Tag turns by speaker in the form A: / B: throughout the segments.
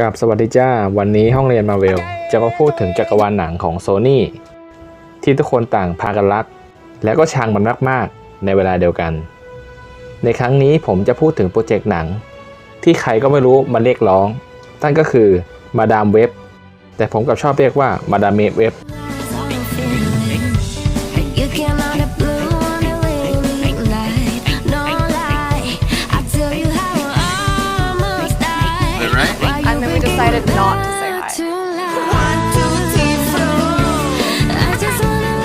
A: กับสวัสดีจ้า วันนี้ห้องเรียนมาเวล จะมาพูดถึงจักรวาลหนังของโซ n y ที่ทุกคนต่างพากันรัก และก็ชังมันมากๆ ในเวลาเดียวกัน ในครั้งนี้ผมจะพูดถึงโปรเจกต์หนัง ที่ใครก็ไม่รู้มาเรียกร้องนั่นก็คือมาดามเว็บ แต่ผมกับชอบเรียกว่ามาดามเมเว็บ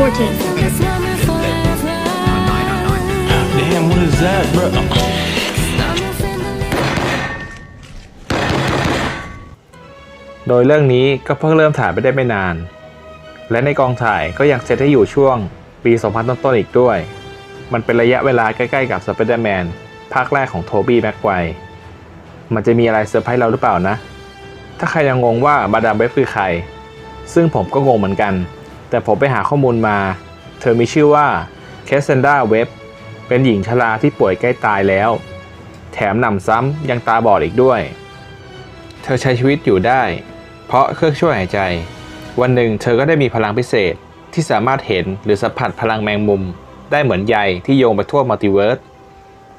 B: wanna
C: 14.
B: this moment forever.
D: Damn, what is that, bro?
B: I'm a family.
A: โดยเรื่องนี้ก็เพิ่งเริ่มถ่ายไปได้ไม่นาน และในกองถ่ายก็ยังเซตให้อยู่ช่วงปี 2000 ต้นๆอีกด้วย มันเป็นระยะเวลาใกล้ๆกับ Spider-Man ภาคแรกของโทบี้แม็กไกวร์มันจะมีอะไรเซอร์ไพรส์เราหรือเปล่านะ ถ้าใครยังงงว่าบาดามเว็บคือใคร ซึ่งผมก็งงเหมือนกัน แต่ผมไปหาข้อมูลมา เธอมีชื่อว่าแคสเซนดาเว็บเป็นหญิงชราที่ป่วยใกล้ตายแล้ว แถมหนำซ้ำยังตาบอดอีกด้วย เธอใช้ชีวิตอยู่ได้ เพราะเครื่องช่วยหายใจ วันหนึ่งเธอก็ได้มีพลังพิเศษที่สามารถเห็นหรือสัมผัสพลังแมงมุม ได้เหมือนใยที่โยงไปทั่วมัลติเวิร์ส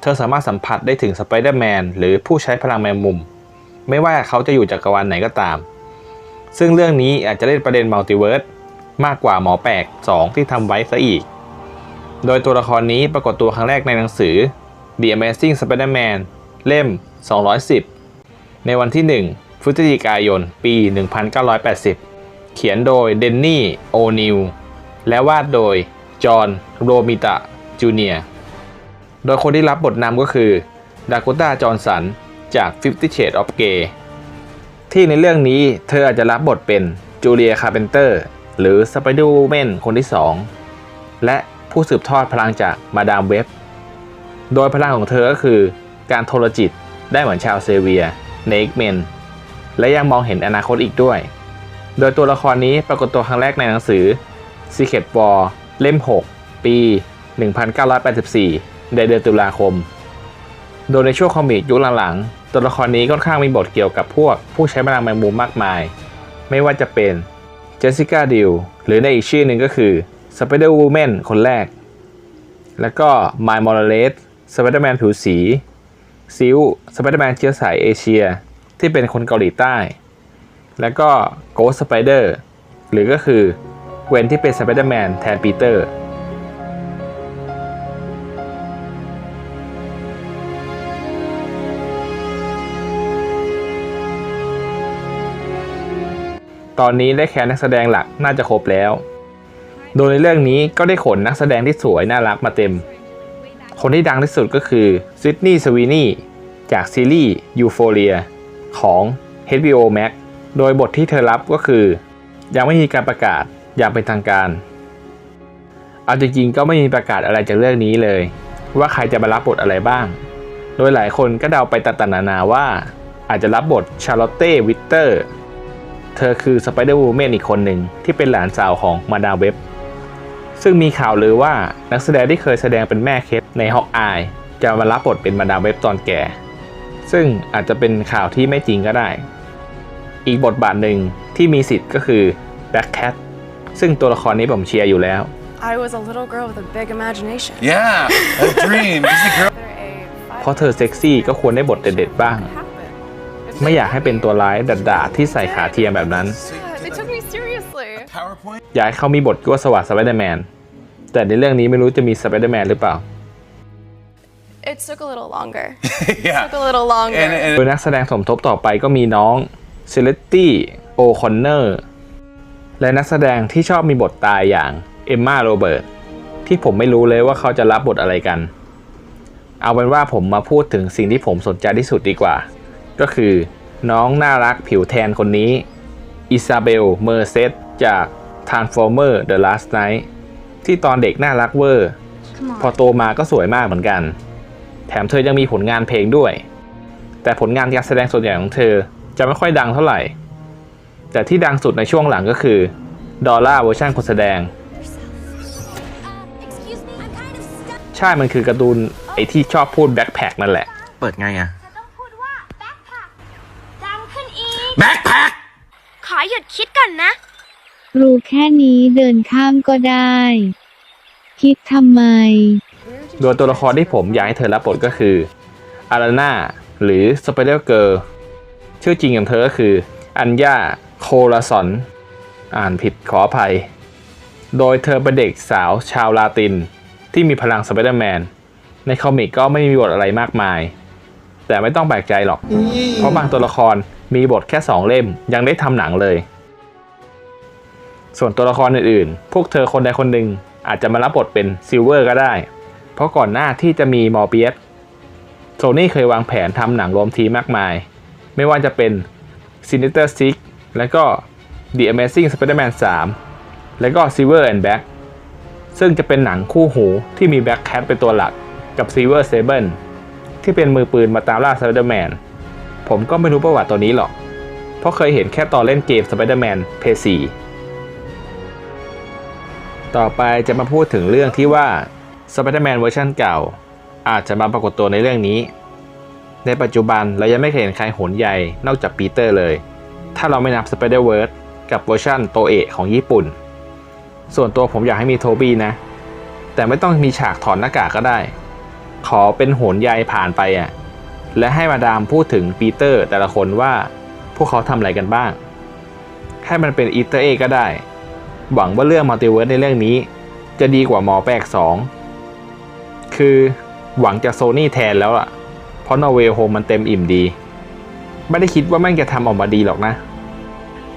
A: เธอสามารถสัมผัสได้ถึงสไปเดอร์แมนหรือผู้ใช้พลังแมงมุม ไม่ว่าเขาจะอยู่จักรวาลไหนก็ตาม ซึ่งเรื่องนี้อาจจะเล่นประเด็นมัลติเวิร์ส มากกว่าหมอแปลก2ที่ทำไว้ซะอีก โดยตัวละครนี้ปรากฏตัวครั้งแรกในหนังสือ The Amazing Spider-Man เล่ม 210 ในวันที่ 1พฤศจิกายน ปี 1980 เขียนโดยเดนนี่โอนิลและวาดโดยจอห์นโรมิตะจูเนียร์โดยคนที่รับบทนำก็คือดากูต้าจอห์นสันจาก Fifty Shades of Grey ที่ในเรื่องนี้เธออาจจะรับบทเป็นจูเลียคาร์เพนเตอร์ หรือสไปเดอร์แมนคนที่ 2 และผู้สืบทอดพลังจากมาดามเว็บ โดยพลังของเธอก็คือการโทรจิตได้เหมือนชาวเซเวียใน X-Men และยังมองเห็นอนาคตอีกด้วย โดยตัวละครนี้ปรากฏตัวครั้งแรกในหนังสือ Secret War เล่ม 6 ปี 1984 ในเดือนตุลาคม โดยในช่วงคอมิกยุคหลังๆ ตัวละครนี้ค่อนข้างมีบทเกี่ยวกับพวกผู้ใช้พลังแมงมุมมากมาย ไม่ว่าจะเป็น เจสสิก้าดิวหรือในอีกชื่อหนึ่งก็คือสไปเดอร์วูแมนคนแรก แล้วก็มายมอร์เลสสไปเดอร์แมนผิวสี ซิลสไปเดอร์แมนเชื้อสายเอเชีย ที่เป็นคนเกาหลีใต้ แล้วก็โกสสไปเดอร์หรือก็คือเวนที่เป็นสไปเดอร์แมนแทนปีเตอร์ ตอนนี้ได้แค่นักแสดงหลักน่าจะครบแล้ว โดยในเรื่องนี้ก็ได้ขนนักแสดงที่สวยน่ารักมาเต็ม คนที่ดังที่สุดก็คือซิดนีย์สวีนีจากซีรีส์ยูโฟเรียของ HBO Max โดยบทที่เธอรับก็คือ ยังไม่มีการประกาศอย่างเป็นทางการ เอาจริงๆก็ไม่มีประกาศอะไรจากเรื่องนี้เลย ว่าใครจะมารับบทอะไรบ้าง โดยหลายคนก็เดาไปต่างๆนานาว่า อาจจะรับบทชาร์ลอตเต้วิกเตอร์ เธอคือสไปเดอร์วูแมนอีกคนหนึ่งที่เป็นหลานสาวของมาดามเว็บ ซึ่งมีข่าวลือว่านักแสดงที่เคยแสดงเป็นแม่เคสในฮอกอายจะมารับบทเป็นมาดามเว็บตอนแก่ ซึ่งอาจจะเป็นข่าวที่ไม่จริงก็ได้ อีกบทบาทหนึ่งที่มีสิทธิ์ก็คือแบ็คแคทซึ่งตัวละครนี้ผมเชียร์อยู่แล้ว
E: I was a little girl with a big imagination.
D: Yeah, a dream. Is the girl?
E: Either a
A: เพราะเธอเซ็กซี่ก็ควรได้บทเด็ดๆบ้าง
E: happen. If
A: ไม่
E: they
A: อยากให้เป็นตัวร้ายด่าๆที่ใส่ขาเทียมแบบนั้น
E: Yeah, they took me seriously.
D: PowerPoint?
A: อยากให้เขามีบทกั้วสวัสดิ์สไปเดอร์แมนแต่ในเรื่องนี้ไม่รู้จะมีสไปเดอร์แมนหรือเปล่า
E: It took a little longer.
D: yeah.
E: took a little longer.
D: And, and
A: โดยนักแสดงสมทบต่อไปก็มีน้องเซเลตตี้โอคอนเนอร์และนักแสดงที่ชอบมีบทตายอย่างเอมมาโรเบิร์ตที่ผมไม่รู้เลยว่าเขาจะรับบทอะไรกัน เอาเป็นว่าผมมาพูดถึงสิ่งที่ผมสนใจที่สุดดีกว่า ก็คือน้องน่ารักผิวแทนคนนี้อิซาเบลเมอร์เซตจาก Transformer The Last Night ที่ตอนเด็กน่ารักเวอร์ พอโตมาก็สวยมากเหมือนกัน แถมเธอยังมีผลงานเพลงด้วย แต่ผลงานการแสดงส่วนใหญ่ของเธอจะไม่ค่อยดังเท่าไหร่ แต่ที่ดังสุดในช่วงหลังก็คือดอลล่าเวอร์ชันคนแสดง
B: Excuse me, I'm kind of stuck.
A: ใช่มันคือการ์ตูนไอที่ชอบพูดแบ็คแพคนั่นแหละ
D: เปิดไงอะ
B: ต้องพูดว่า backpack ดังขึ้นอีก
D: Backpack!
C: ขอหยุดคิดก่อนนะ
F: รู้แค่นี้เดินข้ามก็ได้ คิดทำไม
A: โดยตัวละครที่ผมอยากให้เธอรับบทก็คืออาราน่าหรือสไปเดอร์เกิร์ชื่อจริงของเธอก็คือ อัญญาโคลาซอน อ่านผิดขออภัย โดยเธอเป็นเด็กสาวชาวลาติน ที่มีพลังสไปเดอร์แมน ในคอมิกก็ไม่มีบทอะไรมากมาย แต่ไม่ต้องแปลกใจหรอก เพราะบางตัวละคร มีบทแค่ 2 เล่ม ยังได้ทำหนังเลย ส่วนตัวละครอื่นๆ พวกเธอคนใดคนหนึ่งอาจจะมารับบทเป็นซิลเวอร์ก็ได้ เพราะก่อนหน้าที่จะมีมอร์เปียสโซนี่เคยวางแผนทำหนังรวมทีมากมาย ไม่ว่าจะเป็น Sinister Six แล้วก็ The Amazing Spider-Man 3 แล้วก็ Silver and Black ซึ่งจะเป็นหนังคู่หูที่มี Black Cat เป็นตัวหลักกับ Silver Sable ที่เป็นมือปืนมาตามล่า Spider-Man ผมก็ไม่รู้ประวัติตัวนี้หรอก เพราะเคยเห็นแค่ตอนเล่นเกม Spider-Man PS4 ต่อไปจะมาพูดถึงเรื่องที่ว่า Spider-Man เวอร์ชันเก่า อาจจะมาปรากฏตัวในเรื่องนี้ ในปัจจุบันเรายังไม่เคยเห็นใครโหนใหญ่นอกจากปีเตอร์เลย ถ้าเราไม่นับ Spider-Verse กับเวอร์ชันโตเอะของญี่ปุ่น ส่วนตัวผมอยากให้มีโทบี้นะ แต่ไม่ต้องมีฉากถอดหน้ากากก็ได้ ขอเป็นโหนใยผ่านไปอะ และให้มาดามพูดถึงปีเตอร์แต่ละคนว่าพวกเขาทำอะไรกันบ้าง ให้มันเป็นอีเตอร์เอก็ได้ หวังว่าเรื่องมัลติเวิร์สในเรื่องนี้ จะดีกว่าหมอแปลก2 คือหวังจากโซนี่แทนแล้วล่ะ เพราะนอเวโฮมันเต็มอิ่มดี ไม่ได้คิดว่าแม่งจะทำออกมาดีหรอกนะ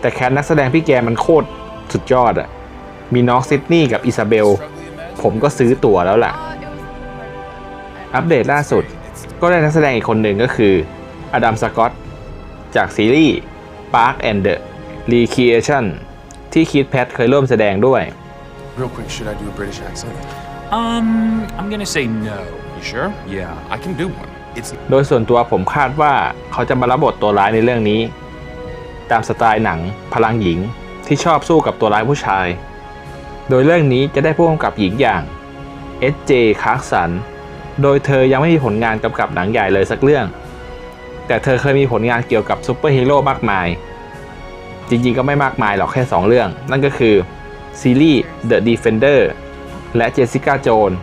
A: แต่แคสนักแสดงพี่แกมันโคตรสุดยอดอะมีน้องซิดนีย์กับอิซาเบล ผมก็ซื้อตั๋วแล้วล่ะ อัปเดตล่าสุด ก็ได้นักแสดงอีกคนหนึ่งก็คืออดัมสกอตจากซีรีส์ Park and the Recreation ที่คิดแพทเคยร่วมแสดงด้วย
D: Real quick, should I do a British accent?
G: Um, I'm gonna say no.
D: You sure? Yeah, I can do one. It's
A: โดยส่วนตัวผมคาดว่าเขาจะมารับบทตัวร้ายในเรื่องนี้ ตามสไตล์หนังพลังหญิงที่ชอบสู้กับตัวร้ายผู้ชาย โดยเรื่องนี้จะได้ผู้กำกับหญิงอย่าง S.J. คาร์สัน โดยเธอยังไม่มีผลงานกำกับหนังใหญ่เลยสักเรื่อง แต่เธอเคยมีผลงานเกี่ยวกับซูเปอร์ฮีโร่มากมาย จริงๆก็ไม่มากมายหรอกแค่ 2 เรื่อง นั่นก็คือซีรีส์ The Defender และ Jessica Jones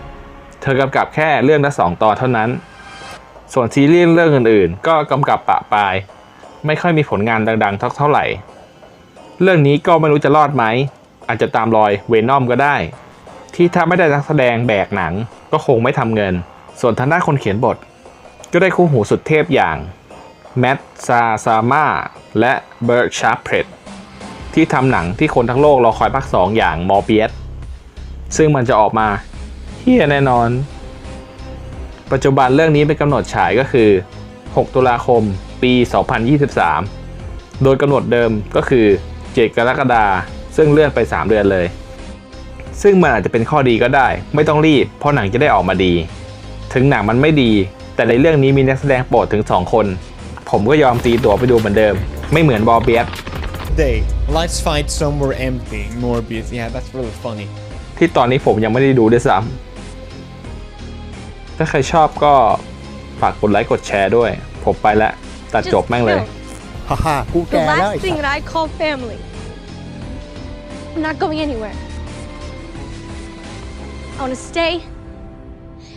A: เธอกำกับแค่เรื่องละ2ตอนเท่านั้น ส่วนซีรีส์เรื่องอื่นๆ ก็กำกับปะปลาย ไม่ค่อยมีผลงานดังๆเท่าไหร่ เรื่องนี้ก็ไม่รู้จะรอดไหม อาจจะตามรอยเวนอมก็ได้ ที่ถ้าไม่ได้นักแสดงแบกหนังก็คงไม่ทำเงิน ส่วนทางด้านคนเขียนบท ก็ได้คู่หูสุดเทพอย่างแมตซาซาม่าและเบิร์กชาร์เพรตที่ทำหนังที่คนทั้งโลกรอคอยภาค2อย่างมอร์เปียสซึ่งมันจะออกมาเฮียแน่นอน ปัจจุบันเรื่องนี้เป็นกำหนดฉายก็คือ 6 ตุลาคม ปี 2023 โดยกำหนดเดิมก็คือ 7 กรกฎาคมซึ่งเลื่อนไป 3 เดือนเลย ซึ่งมันอาจจะเป็นข้อดีก็ได้ ไม่ต้องรีบ เพราะหนังจะได้ออกมาดี ถึงหนังมันไม่ดี แต่ในเรื่องนี้มีนักแสดงโปรดถึง 2 คน ผมก็ยอมตีตั๋วไปดูเหมือนเดิม ไม่เหมือนบอเบียส
H: Day. Let's find somewhere empty. Morbius. Yeah, that's really funny.
A: ที่ตอนนี้ผมยังไม่ได้ดูด้วยซ้ำถ้าใครชอบก็ฝากกดไลค์กดแชร์ด้วย ผมไปแล้วตัดจบแม่งเลย
H: Haha. กู
E: The
H: แก่แล้ว
E: last thing that I call family. I'm not going anywhere. I want to stay,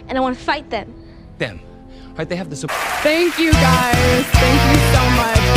E: and I want to fight them.
G: Them. Right? They have the. support.
E: Thank you guys. Thank you so much.